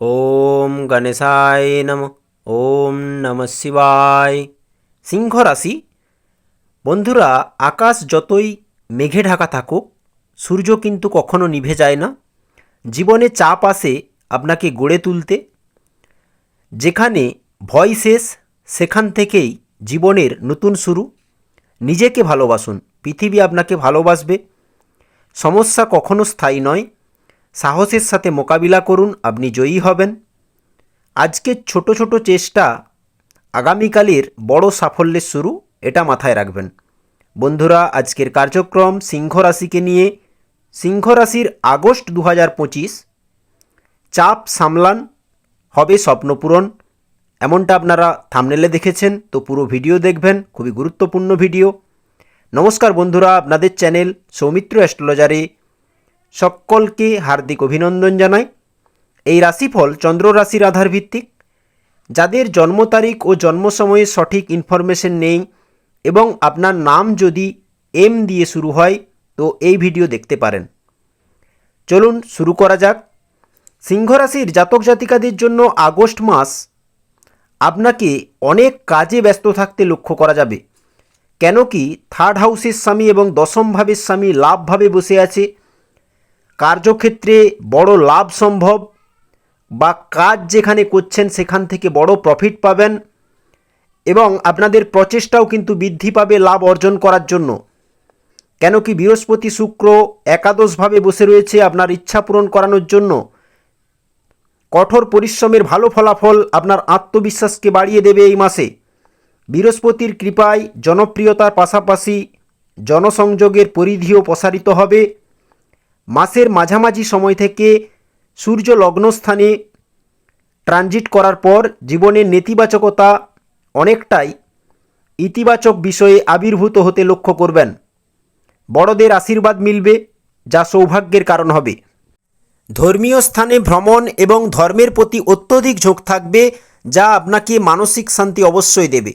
ওম গণেশায় নম, ওম নম শিবায়। সিংহ রাশি, বন্ধুরা, আকাশ যতই মেঘে ঢাকা থাকুক, সূর্য কিন্তু কখনো নিভে যায় না। জীবনে চাপ আসে আপনাকে গড়ে তুলতে। যেখানে ভয় শেষ, সেখান থেকেই জীবনের নতুন শুরু। নিজেকে ভালোবাসুন, পৃথিবী আপনাকে ভালোবাসবে। সমস্যা কখনো স্থায়ী নয়। সাহসের সাথে মোকাবিলা করুন, আপনি জয়ী হবেন। আজকের ছোট ছোট চেষ্টা আগামীকালের বড় সাফল্যের শুরু, এটা মাথায় রাখবেন। বন্ধুরা, আজকের কার্যক্রম সিংহ রাশিকে নিয়ে। সিংহ রাশির আগস্ট দু পঁচিশ, চাপ সামলান, হবে স্বপ্নপূরণ। এমনটা আপনারা থামনেলে দেখেছেন, তো পুরো ভিডিও দেখবেন, খুবই গুরুত্বপূর্ণ ভিডিও। নমস্কার বন্ধুরা, আপনাদের চ্যানেল সৌমিত্র অ্যাস্ট্রোলজারে সকলকে হার্দিক অভিনন্দন জানাই। এই রাশিফল চন্দ্র রাশির আধার ভিত্তিক যাদের জন্ম তারিখ ও জন্ম সময়ে সঠিক ইনফরমেশন নেই এবং আপনার নাম যদি এম দিয়ে শুরু হয়, তো এই ভিডিও দেখতে পারেন। চলুন শুরু করা যাক। সিংহ রাশির জাতক জাতিকাদের জন্য আগস্ট মাস আপনাকে অনেক কাজে ব্যস্ত থাকতে লক্ষ্য করা যাবে। কেন কি থার্ড হাউসের স্বামী এবং দশম ভাবের স্বামী লাভভাবে বসে আছে। কার্যক্ষেত্রে বড় লাভ সম্ভব বা কাজ যেখানে করছেন সেখান থেকে বড় প্রফিট পাবেন এবং আপনাদের প্রচেষ্টাও কিন্তু বৃদ্ধি পাবে লাভ অর্জন করার জন্য। কেন কি বৃহস্পতি শুক্র একাদশভাবে বসে রয়েছে আপনার ইচ্ছা পূরণ করানোর জন্য। কঠোর পরিশ্রমের ভালো ফলাফল আপনার আত্মবিশ্বাসকে বাড়িয়ে দেবে এই মাসে। বৃহস্পতির কৃপায় জনপ্রিয়তার পাশাপাশি জনসংযোগের পরিধিও প্রসারিত হবে। মাসের মাঝামাঝি সময় থেকে সূর্য লগ্নস্থানে ট্রানজিট করার পর জীবনের নেতিবাচকতা অনেকটাই ইতিবাচক বিষয়ে আবির্ভূত হতে লক্ষ্য করবেন। বড়দের আশীর্বাদ মিলবে, যা সৌভাগ্যের কারণ হবে। ধর্মীয় স্থানে ভ্রমণ এবং ধর্মের প্রতি অত্যধিক ঝোঁক থাকবে, যা আপনাকে মানসিক শান্তি অবশ্যই দেবে।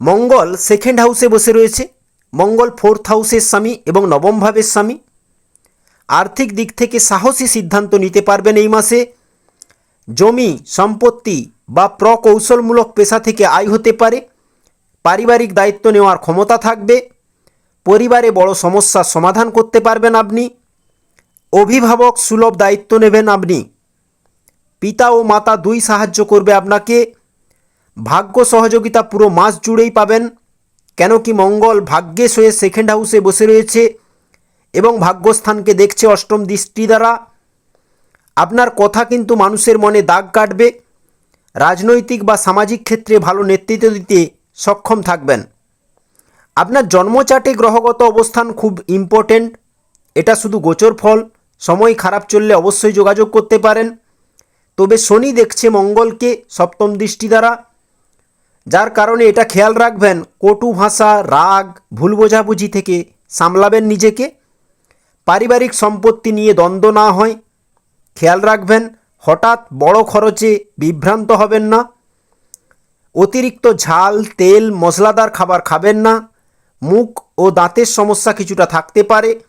মঙ্গল সেকেন্ড হাউসে বসে রয়েছে। মঙ্গল ফোর্থ হাউসের স্বামী এবং নবম ভাবের স্বামী। আর্থিক দিক থেকে সাহসী সিদ্ধান্ত নিতে পারবেন এই মাসে। জমি, সম্পত্তি বা প্রকৌশলমূলক পেশা থেকে আয় হতে পারে। পারিবারিক দায়িত্ব নেওয়ার ক্ষমতা থাকবে। পরিবারে বড় সমস্যার সমাধান করতে পারবেন আপনি। অভিভাবক সুলভ দায়িত্ব নেবেন আপনি। পিতা ও মাতা দুই সাহায্য করবে আপনাকে। ভাগ্য সহযোগিতা পুরো মাস জুড়েই পাবেন। কেন কি মঙ্গল ভাগ্যেশ হয়ে সেকেন্ড হাউসে বসে রয়েছে। এবং ভাগ্যস্থানকে দেখছে অষ্টম দৃষ্টি দ্বারা। আপনার কথা কিন্তু মানুষের মনে দাগ কাটবে। রাজনৈতিক বা সামাজিক ক্ষেত্রে ভালো নেতৃত্ব দিতে সক্ষম থাকবেন। আপনার জন্মচাটে গ্রহগত অবস্থান খুব ইম্পর্টেন্ট এটা শুধু গোচর ফল। সময় খারাপ চললে অবশ্যই যোগাযোগ করতে পারেন। তবে শনি দেখছে মঙ্গলকে সপ্তম দৃষ্টি দ্বারা। যার কারণে এটা খেয়াল রাখবেন, কটু ভাষা, রাগ, ভুল বোঝাবুঝি থেকে সামলাবেন নিজেকে। পারিবারিক সম্পত্তি নিয়ে দ্বন্দ্ব না হয়। খেয়াল রাখবেন, হঠাৎ বড় খরচে বিভ্রান্ত হবেন না। অতিরিক্ত ঝাল, তেল, মশলাদার খাবার খাবেন না। মুখ ও দাঁতের সমস্যা কিছুটা থাকতে পারে।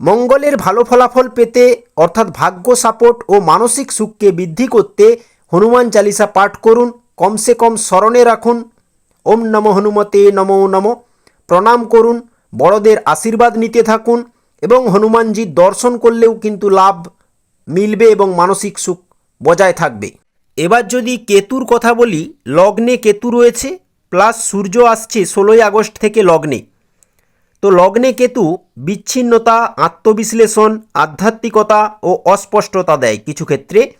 মঙ্গলের ভালো ফলাফল পেতে, অর্থাৎ ভাগ্য সাপোর্ট ও মানসিক সুখকে বৃদ্ধি করতে হনুমান চালিসা পাঠ করুন। কমসে কম স্মরণে রাখুন। ওম নম হনুমতে নমো নম। প্রণাম করুন। বড়দের আশীর্বাদ নিতে থাকুন। এবং হনুমানজির দর্শন করলেও কিন্তু লাভ মিলবে এবং মানসিক সুখ বজায় থাকবে। এবার যদি কেতুর কথা বলি, লগ্নে কেতু রয়েছে, প্লাস সূর্য আসছে ষোলোই আগস্ট থেকে লগ্নে। তো লগ্নে কেতু বিচ্ছিন্নতা, আত্মবিশ্লেষণ, আধ্যাত্মিকতা ও অস্পষ্টতা দেয় কিছু ক্ষেত্রে।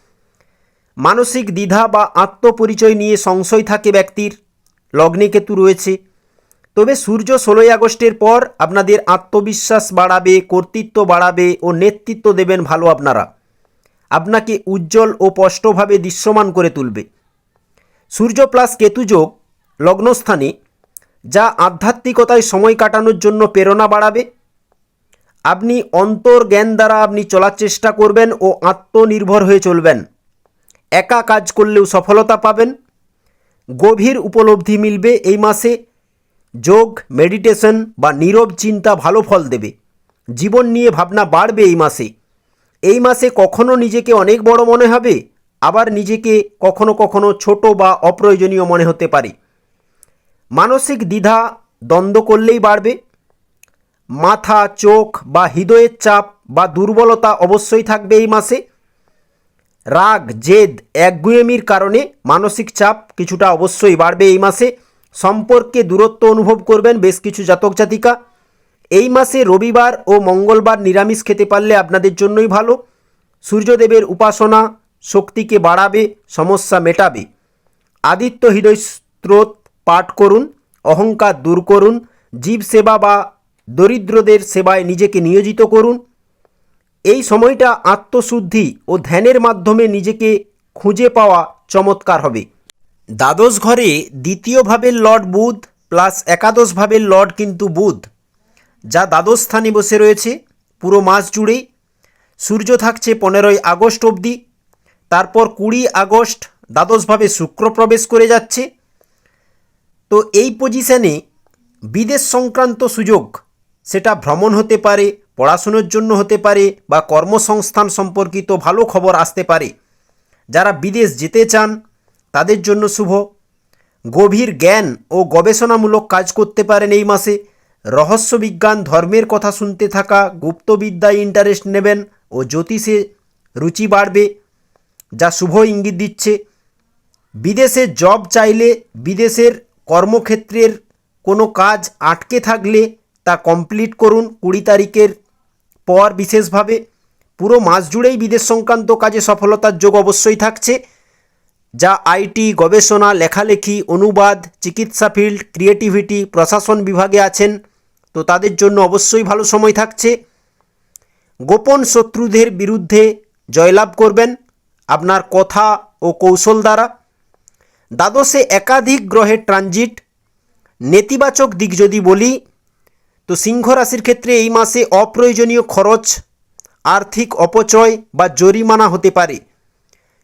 মানসিক দ্বিধা বা আত্মপরিচয় নিয়ে সংশয় থাকে ব্যক্তির। লগ্নে কেতু রয়েছে তবে সূর্য ষোলোই আগস্টের পর আপনাদের আত্মবিশ্বাস বাড়াবে, কর্তৃত্ব বাড়াবে ও নেতৃত্ব দেবেন ভালো আপনারা। আপনাকে উজ্জ্বল ও স্পষ্টভাবে দৃশ্যমান করে তুলবে। সূর্য প্লাস কেতু যোগ লগ্নস্থানে, যা আধ্যাত্মিকতায় সময় কাটানোর জন্য প্রেরণা বাড়াবে। আপনি অন্তর জ্ঞান দ্বারা আপনি চলার চেষ্টা করবেন ও আত্মনির্ভর হয়ে চলবেন। একা কাজ করলেও সফলতা পাবেন। গভীর উপলব্ধি মিলবে এই মাসে। যোগ, মেডিটেশন বা নীরব চিন্তা ভালো ফল দেবে। জীবন নিয়ে ভাবনা বাড়বে এই মাসে। এই মাসে কখনো নিজেকে অনেক বড় মনে হবে, আবার নিজেকে কখনো কখনো ছোট বা অপ্রয়োজনীয় মনে হতে পারে। মানসিক দ্বিধা দ্বন্দ্ব করলেই বাড়বে। মাথা, চোখ বা হৃদয়ের চাপ বা দুর্বলতা অবশ্যই থাকবে এই মাসে। রাগ, জেদ, একগুয়েমির কারণে মানসিক চাপ কিছুটা অবশ্যই বাড়বে এই মাসে। সম্পর্কে দূরত্ব অনুভব করবেন বেশ কিছু জাতক জাতিকা। এই মাসে রবিবার ও মঙ্গলবার নিরামিষ খেতে পারলে আপনাদের জন্যই ভালো। সূর্যদেবের উপাসনা শক্তিকে বাড়াবে, সমস্যা মেটাবে। আদিত্য হৃদয় স্রোত পাঠ করুন, অহংকার দূর করুন, জীব সেবা বা দরিদ্রদের সেবায় নিজেকে নিয়োজিত করুন। এই সময়টা আত্মশুদ্ধি ও ধ্যানের মাধ্যমে নিজেকে খুঁজে পাওয়া চমৎকার হবে। দ্বাদশ ঘরে দ্বিতীয়ভাবে লর্ড বুধ প্লাস একাদশভাবে লর্ড কিন্তু বুধ, যা দ্বাদশ স্থানে বসে রয়েছে পুরো মাস জুড়েই সূর্য থাকছে পনেরোই আগস্ট অবধি, তারপর কুড়ি আগস্ট দ্বাদশভাবে শুক্র প্রবেশ করে যাচ্ছে। তো এই পজিশনে বিদেশ সংক্রান্ত সুযোগ, সেটা ভ্রমণ হতে পারে, পড়াশুনোর জন্য হতে পারে বা কর্মসংস্থান সম্পর্কিত ভালো খবর আসতে পারে। যারা বিদেশ যেতে চান তাদের জন্য শুভ। গভীর জ্ঞান ও গবেষণামূলক কাজ করতে পারেন এই মাসে। রহস্যবিজ্ঞান ধর্মের কথা শুনতে থাকা গুপ্তবিদ্যায় ইন্টারেস্ট নেবেন ও জ্যোতিষে রুচি বাড়বে, যা শুভ ইঙ্গিত দিচ্ছে। বিদেশে জব চাইলে বিদেশের কর্মক্ষেত্রের কোনো কাজ আটকে থাকলে তা কমপ্লিট করুন কুড়ি তারিখের পর বিশেষভাবে। পুরো মাস জুড়েই বিদেশ সংক্রান্ত কাজে সফলতার যোগ অবশ্যই থাকছে। যা আইটি, গবেষণা, লেখালেখি, অনুবাদ, চিকিৎসা ফিল্ড, ক্রিয়েটিভিটি, প্রশাসন বিভাগে আছেন। তো তাদের জন্য অবশ্যই ভালো সময় থাকছে। গোপন শত্রুদের বিরুদ্ধে জয়লাভ করবেন আপনার কথা ও কৌশল দ্বারা। দ্বাদশে একাধিক গ্রহের ট্রানজিট। নেতিবাচক দিক যদি বলি, তো সিংহ রাশির ক্ষেত্রে এই মাসে অপ্রয়োজনীয় খরচ, আর্থিক অপচয় বা জরিমানা হতে পারে।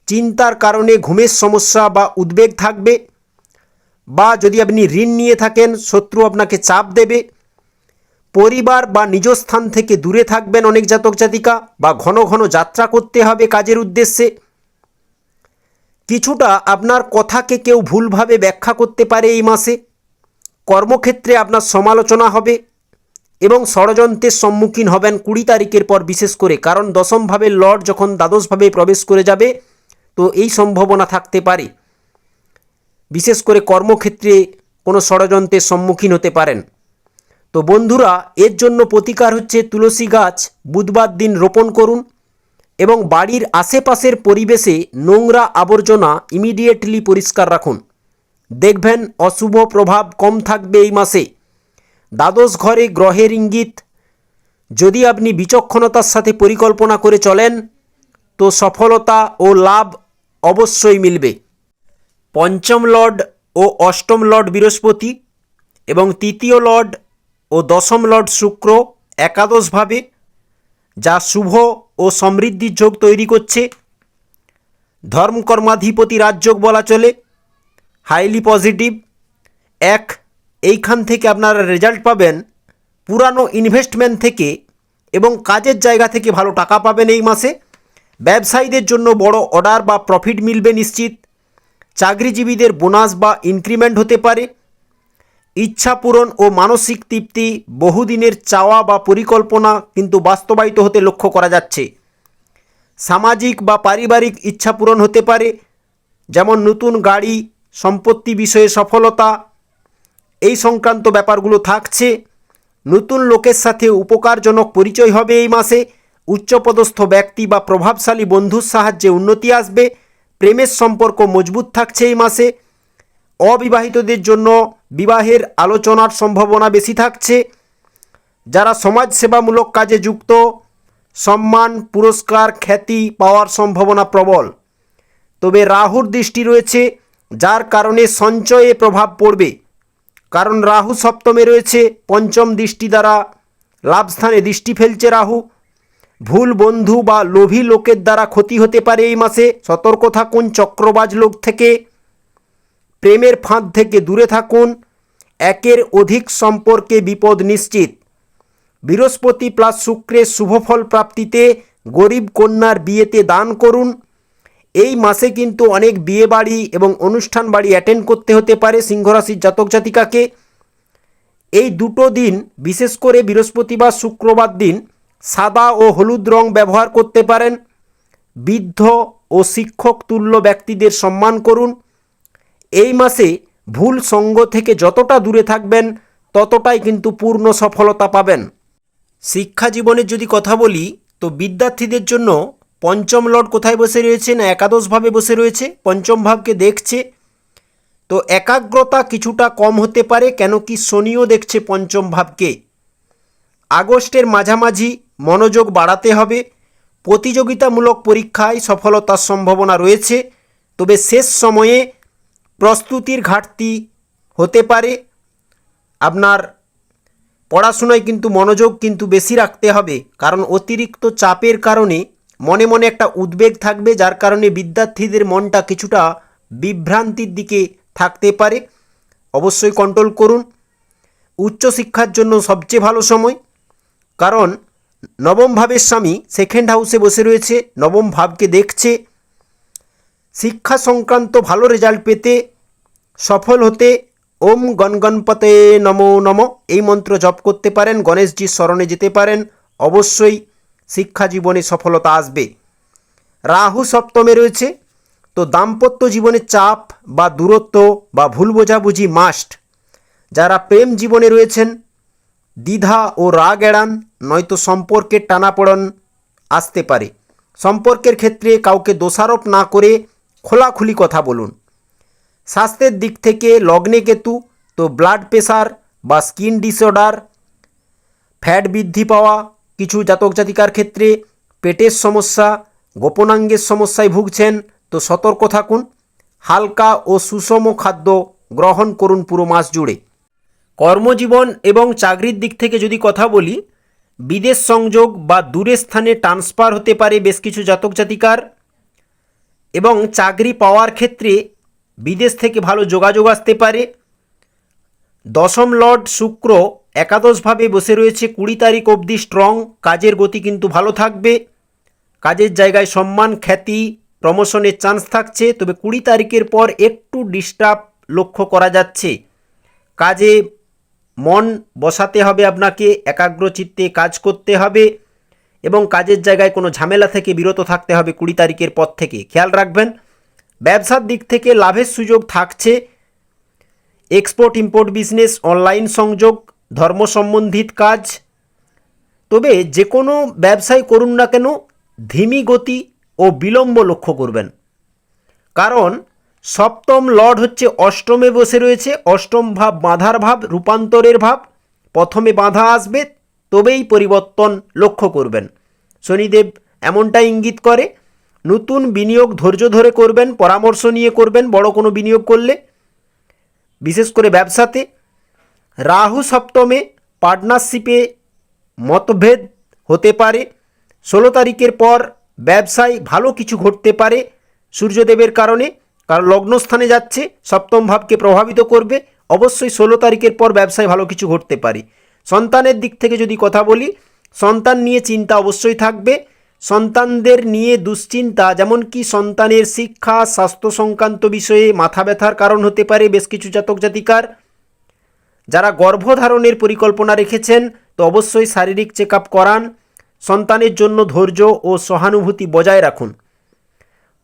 চিন্তার কারণে ঘুমের সমস্যা বা উদ্বেগ থাকবে, বা যদি আপনি ঋণ নিয়ে থাকেন, শত্রু আপনাকে চাপ দেবে। পরিবার বা নিজ স্থান থেকে দূরে থাকবেন অনেক জাতক জাতিকা, বা ঘন ঘন যাত্রা করতে হবে কাজের উদ্দেশ্যে। কিছুটা আপনার কথাকে কেউ ভুলভাবে ব্যাখ্যা করতে পারে এই মাসে। কর্মক্ষেত্রে আপনার সমালোচনা হবে এবং ষড়যন্ত্রের সম্মুখীন হবেন কুড়ি তারিখের পর বিশেষ করে, কারণ দশমভাবে লর্ড যখন দ্বাদশভাবে প্রবেশ করে যাবে তো এই সম্ভাবনা থাকতে পারে। বিশেষ করে কর্মক্ষেত্রে কোনো ষড়যন্ত্রের সম্মুখীন হতে পারেন। তো বন্ধুরা, এর জন্য প্রতিকার হচ্ছে তুলসী গাছ বুধবার দিন রোপণ করুন এবং বাড়ির আশেপাশের পরিবেশে নোংরা আবর্জনা ইমিডিয়েটলি পরিষ্কার রাখুন। দেখবেন অশুভ প্রভাব কম থাকবে এই মাসে। দ্বাদশ ঘরে গ্রহের ইঙ্গিত, যদি আপনি বিচক্ষণতার সাথে পরিকল্পনা করে চলেন, তো সফলতা ও লাভ অবশ্যই মিলবে। পঞ্চম লর্ড ও অষ্টম লর্ড বৃহস্পতি এবং তৃতীয় লর্ড ও দশম লর্ড শুক্র একাদশভাবে, যা শুভ ও সমৃদ্ধির যোগ তৈরি করছে। ধর্মকর্মাধিপতি রাজযোগ বলা চলে। Highly positive. এক, এইখান থেকে আপনারা রেজাল্ট পাবেন পুরানো ইনভেস্টমেন্ট থেকে এবং কাজের জায়গা থেকে ভালো টাকা পাবেন এই মাসে। ব্যবসায়ীদের জন্য বড় অর্ডার বা প্রফিট মিলবে নিশ্চিত। চাকরিজীবীদের বোনাস বা ইনক্রিমেন্ট হতে পারে। ইচ্ছা পূরণ ও মানসিক তৃপ্তি বহুদিনের চাওয়া বা পরিকল্পনা কিন্তু বাস্তবায়িত হতে লক্ষ্য করা যাচ্ছে। সামাজিক বা পারিবারিক ইচ্ছা পূরণ হতে পারে, যেমন নতুন গাড়ি, সম্পত্তি বিষয়ে সফলতা। এই সংক্রান্ত ব্যাপারগুলো থাকছে। নতুন লোকের সাথে উপকারজনক পরিচয় হবে এই মাসে। উচ্চপদস্থ ব্যক্তি বা প্রভাবশালী বন্ধুর সাহায্যে উন্নতি আসবে, প্রেমের সম্পর্ক মজবুত থাকছে এই মাসে। অবিবাহিতদের জন্য বিবাহের আলোচনার সম্ভাবনা বেশি থাকছে। যারা সমাজসেবামূলক কাজে যুক্ত, সম্মান, পুরস্কার, খ্যাতি পাওয়ার সম্ভাবনা প্রবল। তবে রাহুর দৃষ্টি রয়েছে, যার কারণে সঞ্চয়ে প্রভাব পড়বে। কারণ রাহু সপ্তমে রয়েছে, পঞ্চম দৃষ্টি দ্বারা লাভস্থানে দৃষ্টি ফেলছে রাহু। ভুল বন্ধু বা লোভী লোকের দ্বারা ক্ষতি হতে পারে এই মাসে। সতর্ক থাকুন চক্রবাজ লোক থেকে। প্রেমের ফাঁদ থেকে দূরে থাকুন। একের অধিক সম্পর্কে বিপদ নিশ্চিত। বৃহস্পতি প্লাস শুক্রের শুভফল প্রাপ্তিতে গরিব কন্যার বিয়েতে দান করুন। এই মাসে কিন্তু অনেক বিয়ে বাড়ি এবং অনুষ্ঠান বাড়ি অ্যাটেন্ড করতে হতে পারে সিংহরাশির জাতক জাতিকাকে। এই দুটো দিন, বিশেষ করে বৃহস্পতিবার শুক্রবার দিন সাদা ও হলুদ রং ব্যবহার করতে পারেন। বৃদ্ধ ও শিক্ষক তুল্য ব্যক্তিদের সম্মান করুন। এই মাসে ভুল সঙ্গ থেকে যতটা দূরে থাকবেন, ততটাই কিন্তু পূর্ণ সফলতা পাবেন। শিক্ষা জীবনের যদি কথা বলি, তো বিদ্যার্থীদের জন্য পঞ্চম লর্ড কোথায় বসে রয়েছে না একাদশভাবে বসে রয়েছে, পঞ্চম ভাবকে দেখছে। তো একাগ্রতা কিছুটা কম হতে পারে, কেন কি শনিও দেখছে পঞ্চম ভাবকে। আগস্টের মাঝামাঝি মনোযোগ বাড়াতে হবে। প্রতিযোগিতামূলক পরীক্ষায় সফলতার সম্ভাবনা রয়েছে। তবে শেষ সময়ে প্রস্তুতির ঘাটতি হতে পারে। আপনার পড়াশোনায় কিন্তু মনোযোগ কিন্তু বেশি রাখতে হবে। কারণ অতিরিক্ত চাপের কারণে মনে মনে একটা উদ্বেগ থাকবে, যার কারণে বিদ্যার্থীদের মনটা কিছুটা বিভ্রান্তির দিকে থাকতে পারে। অবশ্যই কন্ট্রোল করুন। উচ্চশিক্ষার জন্য সবচেয়ে ভালো সময়। কারণ নবম ভাবের স্বামী সেকেন্ড হাউসে বসে রয়েছে, নবম ভাবকে দেখছে। শিক্ষা সংক্রান্ত ভালো রেজাল্ট পেতে সফল হতে ওম গণগণপতে নমো নম, এই মন্ত্র জপ করতে পারেন, গণেশজির স্মরণে যেতে পারেন, অবশ্যই শিক্ষা জীবনে সফলতা আসবে। রাহু সপ্তমে রয়েছে, তো দাম্পত্য জীবনে চাপ বা দূরত্ব বা ভুল বোঝাবুঝি মাস্ট যারা প্রেম জীবনে রয়েছেন দ্বিধা ও রাগ এড়ান, নয়তো সম্পর্কের টানাপোড়ন আসতে পারে। সম্পর্কের ক্ষেত্রে কাউকে দোষারোপ না করে খোলাখুলি কথা বলুন। স্বাস্থ্যের দিক থেকে লগ্নে কেতু, তো ব্লাড প্রেশার বা স্কিন ডিসঅর্ডার, ফ্যাট বৃদ্ধি পাওয়া, কিছু জাতক জাতিকার ক্ষেত্রে পেটের সমস্যা, গোপনাঙ্গের সমস্যায় ভুগছেন, তো সতর্ক থাকুন। হালকা ও সুষম খাদ্য গ্রহণ করুন পুরো মাস জুড়ে। কর্মজীবন এবং চাকরির দিক থেকে যদি কথা বলি, বিদেশ সংযোগ বা দূরের স্থানে ট্রান্সফার হতে পারে বেশ কিছু জাতক জাতিকার এবং চাকরি পাওয়ার ক্ষেত্রে বিদেশ থেকে ভালো যোগাযোগ আসতে পারে। দশম লর্ড শুক্র একাদশভাবে বসে রয়েছে, কুড়ি তারিখ অবধি স্ট্রং কাজের গতি কিন্তু ভালো থাকবে। কাজের জায়গায় সম্মান, খ্যাতি প্রমোশনের চান্স থাকছে, তবে কুড়ি তারিখের পর একটু ডিস্টার্ব লক্ষ্য করা যাচ্ছে। কাজে মন বসাতে হবে আপনাকে একাগ্রচিত্তে কাজ করতে হবে এবং কাজের জায়গায় কোনো ঝামেলা থেকে বিরত থাকতে হবে কুড়ি তারিখের পর থেকে। খেয়াল রাখবেন, ব্যবসার দিক থেকে লাভের সুযোগ থাকছে। এক্সপোর্ট ইম্পোর্ট বিজনেস অনলাইন সংযোগ, ধর্ম সম্বন্ধিত কাজ। তবে যে কোনো ব্যবসায় করুন না কেন, ধিমি গতি ও বিলম্ব লক্ষ্য করবেন। কারণ সপ্তম লর্ড হচ্ছে অষ্টমে বসে রয়েছে, অষ্টম ভাব বাঁধার ভাব, রূপান্তরের ভাব। প্রথমে বাঁধা আসবে, তবেই পরিবর্তন লক্ষ্য করবেন। শনিদেব এমনটা ইঙ্গিত করে, নতুন বিনিয়োগ ধৈর্য ধরে করবেন, পরামর্শ নিয়ে করবেন, বড় কোনো বিনিয়োগ করলে। বিশেষ করে ব্যবসাতে, রাহু সপ্তমে পার্টনারশিপে মতভেদ হতে পারে। ষোলো তারিখের পর ব্যবসায় ভালো কিছু ঘটতে পারে সূর্যদেবের কারণে। কারণ লগ্নস্থানে যাচ্ছে, সপ্তম ভাবকে প্রভাবিত করবে, অবশ্যই ষোলো তারিখের পর ব্যবসায় ভালো কিছু ঘটতে পারে। সন্তানের দিক থেকে যদি কথা বলি, সন্তান নিয়ে চিন্তা অবশ্যই থাকবে। সন্তানদের নিয়ে দুশ্চিন্তা যেমন কি সন্তানের শিক্ষা, স্বাস্থ্য সংক্রান্ত বিষয়ে মাথা ব্যথার কারণ হতে পারে বেশ কিছু জাতক জাতিকার। যারা গর্ভধারণের পরিকল্পনা রেখেছেন, তো অবশ্যই শারীরিক চেক করান। সন্তানের জন্য ধৈর্য ও সহানুভূতি বজায় রাখুন।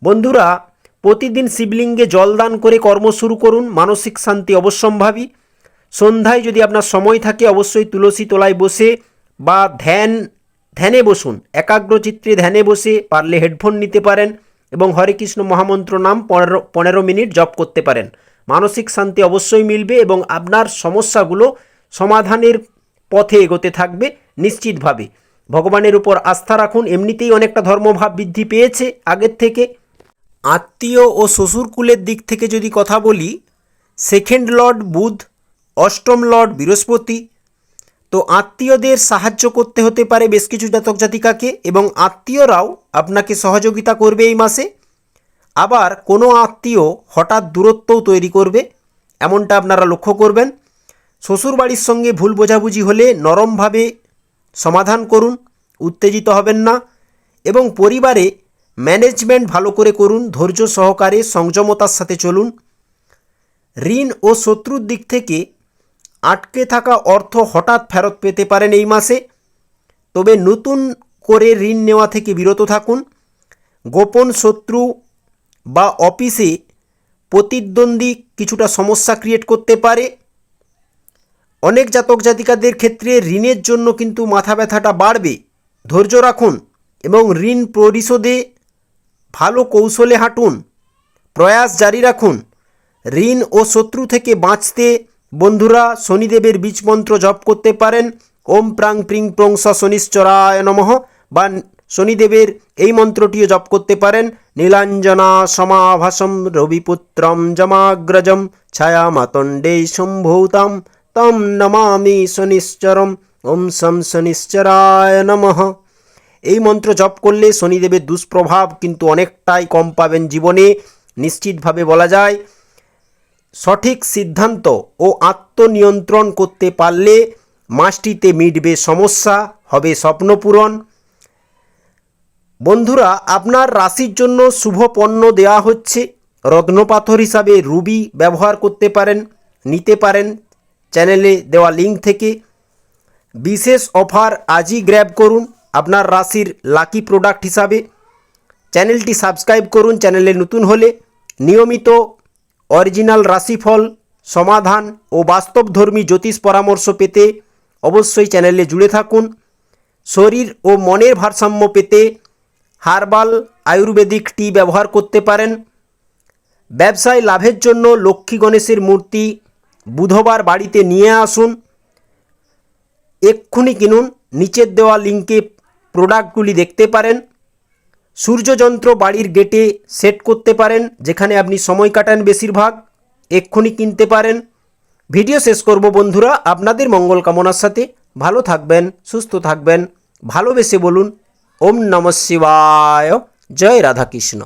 বন্ধুরা প্রতিদিন শিবলিঙ্গে জলদান করে কর্ম শুরু করুন, মানসিক শান্তি অবশ্যম্ভাবী। সন্ধ্যায় যদি আপনার সময় থাকে, অবশ্যই তুলসী তলায় বসে বা ধ্যান, ধ্যানে বসুন। একাগ্রচিত্রে ধ্যানে বসে পারলে হেডফোন নিতে পারেন এবং হরে কৃষ্ণ মহামন্ত্র নাম পনেরো পনেরো মিনিট জপ করতে পারেন। মানসিক শান্তি অবশ্যই মিলবে এবং আপনার সমস্যাগুলো সমাধানের পথে এগোতে থাকবে নিশ্চিতভাবে। ভগবানের উপর আস্থা রাখুন, এমনিতেই অনেকটা ধর্মভাব বৃদ্ধি পেয়েছে আগের থেকে। আত্মীয় ও শ্বশুরকুলের দিক থেকে যদি কথা বলি সেকেন্ড লর্ড বুধ, অষ্টম লর্ড বৃহস্পতি, তো আত্মীয়দের সাহায্য করতে হতে পারে বেশ কিছু জাতক জাতিকাকে এবং আত্মীয়রাও আপনাকে সহযোগিতা করবে এই মাসে। আবার কোনো আত্মীয় হঠাৎ দূরত্বও তৈরি করবে, এমনটা আপনারা লক্ষ্য করবেন। শ্বশুরবাড়ির সঙ্গে ভুল বোঝাবুঝি হলে নরমভাবে সমাধান করুন, উত্তেজিত হবেন না এবং পরিবারে ম্যানেজমেন্ট ভালো করে করুন, ধৈর্য সহকারে, সংযমতার সাথে চলুন। ঋণ ও শত্রুর দিক থেকে আটকে থাকা অর্থ হঠাৎ ফেরত পেতে পারেন এই মাসে। তবে নতুন করে ঋণ নেওয়া থেকে বিরত থাকুন। গোপন শত্রু বা অফিসে প্রতিদ্বন্দ্বী কিছুটা সমস্যা ক্রিয়েট করতে পারে। অনেক জাতক জাতিকাদের ক্ষেত্রে ঋণের জন্য কিন্তু মাথা ব্যথাটা বাড়বে। ধৈর্য রাখুন এবং ঋণ পরিশোধে ভালো কৌশলে হাঁটুন, প্রয়াস জারি রাখুন, ঋণ ও শত্রু থেকে বাঁচতে বন্ধুরা শনিদেবের বীজ মন্ত্র জপ করতে পারেন। ওম প্রাং প্রিং প্রং স শনিশ্চরায় নমঃ বা শনিদেবের এই মন্ত্রটিও জপ করতে পারেন। নীলাঞ্জনা সমাভাসম রবিপুত্রম জমাগ্রজম ছায়া মাতণ্ডে সম্ভূতাম তম নমামি শনিশ্চরম। ওম শম শনিশ্চরায় নমঃ। এই মন্ত্র জপ করলে শনিদেবের দুষ্প্রভাব কিন্তু অনেকটাই কম পাবেন জীবনে, নিশ্চিতভাবে বলা যায়। সঠিক সিদ্ধান্ত ও আত্মনিয়ন্ত্রণ করতে পারলে মাসটিতে মিটবে সমস্যা, হবে স্বপ্নপূরণ। বন্ধুরা, আপনার রাশির জন্য শুভ পণ্য দেওয়া হচ্ছে। রত্নপাথর হিসাবে রুবি ব্যবহার করতে পারেন, নিতে পারেন। চ্যানেলে দেওয়া লিঙ্ক থেকে বিশেষ অফার আজই গ্র্যাব করুন। আপনার রাশির লাকি প্রোডাক্ট হিসাবে। চ্যানেলটি সাবস্ক্রাইব করুন, চ্যানেলে নতুন হলে নিয়মিত অরিজিনাল রাশিফল, সমাধান ও বাস্তবধর্মী জ্যোতিষ পরামর্শ পেতে অবশ্যই চ্যানেলে জুড়ে থাকুন। শরীর ও মনের ভারসাম্য পেতে হার্বাল আয়ুর্বেদিক টি ব্যবহার করতে পারেন। ব্যবসায় লাভের জন্য লক্ষ্মী গণেশের মূর্তি বুধবার বাড়িতে নিয়ে আসুন। এক্ষুনি কিনুন, নিচের দেওয়া লিঙ্কে প্রোডাক্টগুলি দেখতে পারেন, সূর্যযন্ত্র বাড়ির গেটে সেট করতে পারেন, যেখানে আপনি সময় কাটান বেশিরভাগ, এক্ষুনি কিনতে পারেন। ভিডিও শেষ করব বন্ধুরা, আপনাদের মঙ্গল কামনার সাথে ভালো থাকবেন, সুস্থ থাকবেন, ভালোবেসে বলুন, ওম নম শিবায়, জয় রাধাকৃষ্ণ।